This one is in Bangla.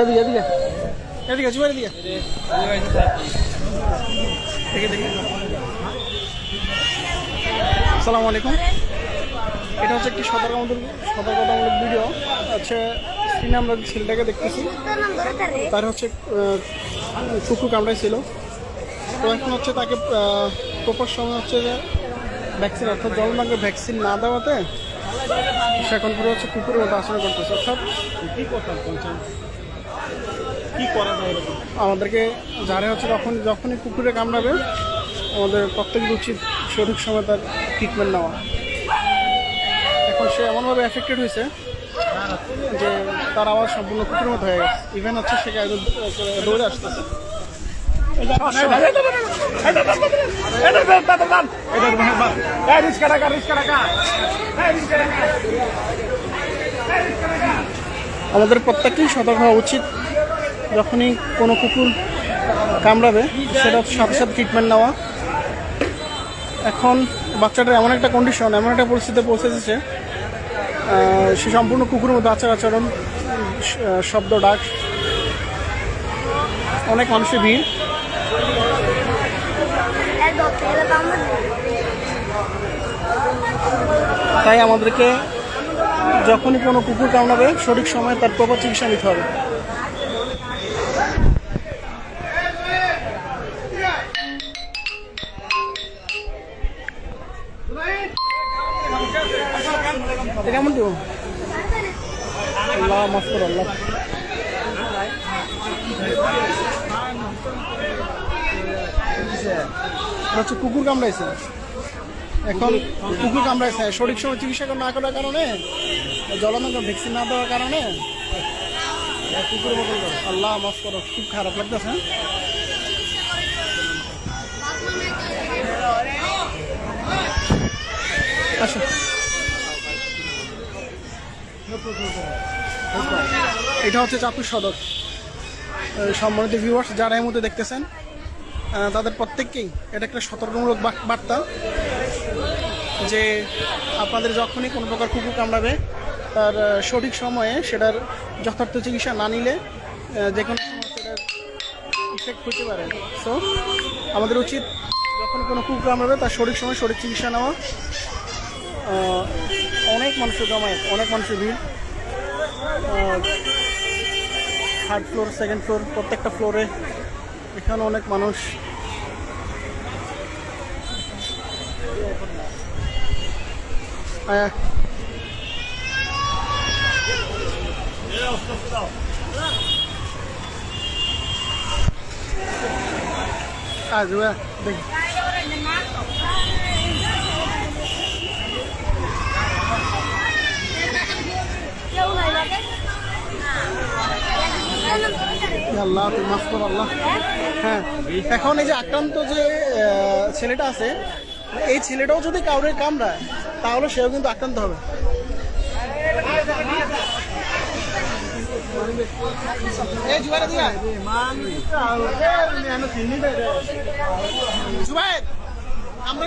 এদিকে এদিকে। এদিকে, জুয়ার এদিকে দেখে, দেখি। আসসালামু আলাইকুম। এটা হচ্ছে একটি সতর্কতামূলক সতর্কতামূলক ভিডিও হচ্ছে স্ক্রিনে আমরা ছেলেটাকে দেখতেছি, তার হচ্ছে কুকুর কামড়াইছিল। তো এখন হচ্ছে তাকে প্রপার সময় হচ্ছে যে ভ্যাকসিন অর্থাৎ জলমার্গের ভ্যাকসিন না দেওয়াতে সে এখন পুরো হচ্ছে কুকুরের মতো আচরণ করতেছে অর্থাৎ আমাদেরকে যারা হচ্ছে যখন যখনই কুকুরে কামড়াবে আমাদের প্রত্যেকের উচিত সঠিক সময় তার ট্রিটমেন্ট নেওয়া। এখন সে এমনভাবে এফেক্টেড হয়েছে যে তার আওয়াজ সম্পূর্ণ কুকুরের মতো হয়ে গেছে। ইভেন হচ্ছে সে দৌড়ে আসতেছে। আমাদের প্রত্যেককেই সতর্ক হওয়া উচিত। যখনই কোনো কুকুর কামড়াবে সেটা সাথে সাথে ট্রিটমেন্ট নেওয়া। এখন বাচ্চাটার এমন একটা কন্ডিশন এমন একটা পরিস্থিতিতে পৌঁছেছে সে সম্পূর্ণ কুকুরের মতো আচার আচরণ শব্দ, ডাক। অনেক মানুষের ভিড়। তাই আমাদেরকে যখনই কোনো কুকুর কামড়াবে, সঠিক সময়ে তার প্রপার চিকিৎসা নিতে হবে। কেমন এটা হচ্ছে কুকুর কামড়াইছে। এখন কুকুর কামড়াইছে। সঠিক সময় চিকিৎসা না করার কারণে জলানগর ভ্যাকসিন না দেওয়ার কারণে কুকুরের মতো করে। আল্লাহ মাফ করো, খুব খারাপ লাগতেছে আসো। এটা হচ্ছে চাঁদপুর সদর। সম্মানিত ভিউয়ার্স যারা এই মধ্যে দেখতেছেন তাদের প্রত্যেককেই এটা একটা সতর্কমূলক বার্তা যে আপনাদের যখনই কোনো প্রকার কুকুর কামড়াবে, তার সঠিক সময়ে সেটার যথার্থ চিকিৎসা না নিলে যে কোনো ইফেক্ট হতে পারে। সো আমাদের উচিত যখন কোনো কুকুর কামড়াবে, তার সঠিক সময় সঠিক চিকিৎসা নেওয়া। অনেক মানুষের জমায়েত, অনেক মানুষের ভিড়। থার্ড ফ্লোর সেকেন্ড ফ্লোর প্রত্যেকটা ফ্লোরে এখানে অনেক মানুষ। আজ দেখি। আল্লাহ তুই মাফ কর আল্লাহ। হ্যাঁ এখন এই যে আক্রান্ত যে ছেলেটা আছে, এই ছেলেটাও যদি কাউরে কামড়ায়, তাহলে সেও কিন্তু আক্রান্ত হবে। আমরা